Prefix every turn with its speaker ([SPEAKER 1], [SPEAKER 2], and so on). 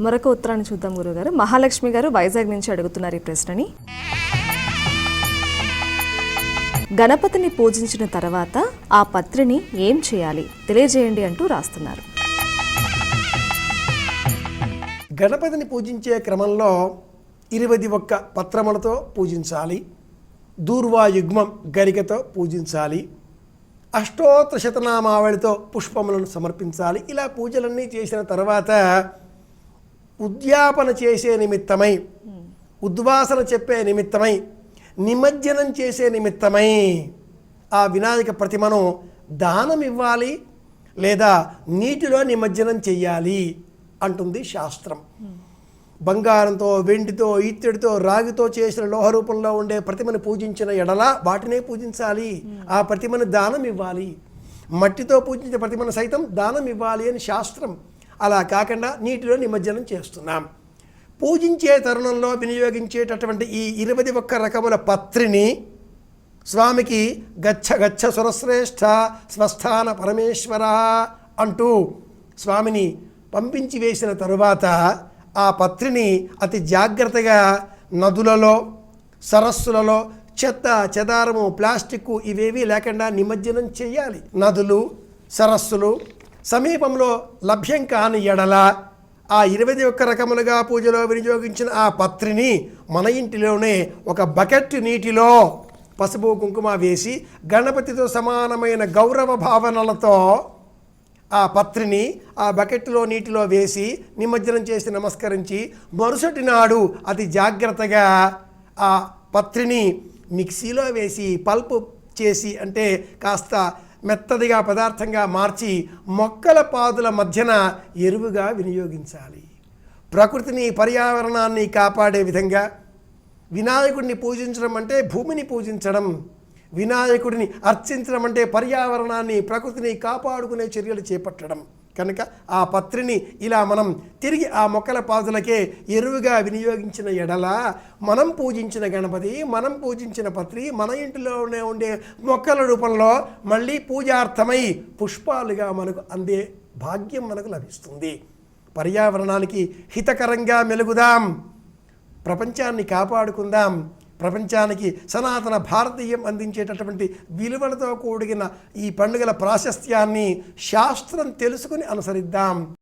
[SPEAKER 1] మరొక ఉత్తరాన్ని చూద్దాం గురుగారు మహాలక్ష్మి గారు వైజాగ్ నుంచి అడుగుతున్నారు ఈ ప్రశ్నని. గణపతిని పూజించిన తర్వాత ఆ పత్రిని ఏం చేయాలి? తెలియజేయండి అంటూ రాస్తున్నారు.
[SPEAKER 2] గణపతిని పూజించే క్రమంలో ఇరవై ఒక్క పత్రములతో పూజించాలి. దూర్వాయుగ్మం గరికతో పూజించాలి. అష్టోత్తర శతనామావళితో పుష్పములను సమర్పించాలి. ఇలా పూజలన్నీ చేసిన తర్వాత ఉద్యాపన చేసే నిమిత్తమై ఉద్వాసన చెప్పే నిమిత్తమై నిమజ్జనం చేసే నిమిత్తమై ఆ వినాయక ప్రతిమను దానం ఇవ్వాలి లేదా నీటిలో నిమజ్జనం చెయ్యాలి అంటుంది శాస్త్రం. బంగారంతో వెండితో ఇత్తడితో రాగితో చేసిన లోహ రూపంలో ఉండే ప్రతిమను పూజించిన ఎడల వాటినే పూజించాలి. ఆ ప్రతిమను దానం ఇవ్వాలి. మట్టితో పూజించిన ప్రతిమను సైతం దానం ఇవ్వాలి అని శాస్త్రం అలా కాకుండా నీటిలో నిమజ్జనం చేస్తున్నాం. పూజించే తరుణంలో వినియోగించేటటువంటి ఈ ఇరవై ఒక్క రకముల పత్రిని స్వామికి గచ్చ గచ్చ సురశ్రేష్ఠ స్వస్థాన పరమేశ్వర అంటూ స్వామిని పంపించి వేసిన తరువాత ఆ పత్రిని అతి జాగ్రత్తగా నదులలో సరస్సులలో చెత్త చెదారము ప్లాస్టిక్ ఇవేవి లేకుండా నిమజ్జనం చేయాలి. నదులు సరస్సులు సమీపంలో లభ్యం కాని ఎడల ఆ ఇరవై ఒక్క రకములుగా పూజలో వినియోగించిన ఆ పత్రిని మన ఇంటిలోనే ఒక బకెట్ నీటిలో పసుపు కుంకుమ వేసి గణపతితో సమానమైన గౌరవ భావనలతో ఆ పత్రిని ఆ బకెట్లో నీటిలో వేసి నిమజ్జనం చేసి నమస్కరించి మరుసటి నాడు అతి జాగ్రత్తగా ఆ పత్రిని మిక్సీలో వేసి పల్పు చేసి అంటే కాస్త మెత్తదిగా పదార్థంగా మార్చి మొక్కల పాదుల మధ్యన ఎరువుగా వినియోగించాలి. ప్రకృతిని పర్యావరణాన్ని కాపాడే విధంగా వినాయకుడిని పూజించడం అంటే భూమిని పూజించడం వినాయకుడిని అర్చించడం అంటే పర్యావరణాన్ని ప్రకృతిని కాపాడుకునే చర్యలు చేపట్టడం. కనుక ఆ పత్రిని ఇలా మనం తిరిగి ఆ మొక్కల పాదులకే ఎరువుగా వినియోగించిన ఎడల మనం పూజించిన గణపతి మనం పూజించిన పత్రి మన ఇంటిలోనే ఉండే మొక్కల రూపంలో మళ్ళీ పూజార్థమై పుష్పాలుగా మనకు అందే భాగ్యం మనకు లభిస్తుంది. పర్యావరణానికి హితకరంగా మెలుగుదాం. ప్రపంచాన్ని కాపాడుకుందాం. ప్రపంచానికి సనాతన భారతీయం అందించేటటువంటి విలువలతో కూడిన ఈ పండుగల ప్రాశస్త్యాన్ని శాస్త్రం తెలుసుకుని అనుసరిద్దాం.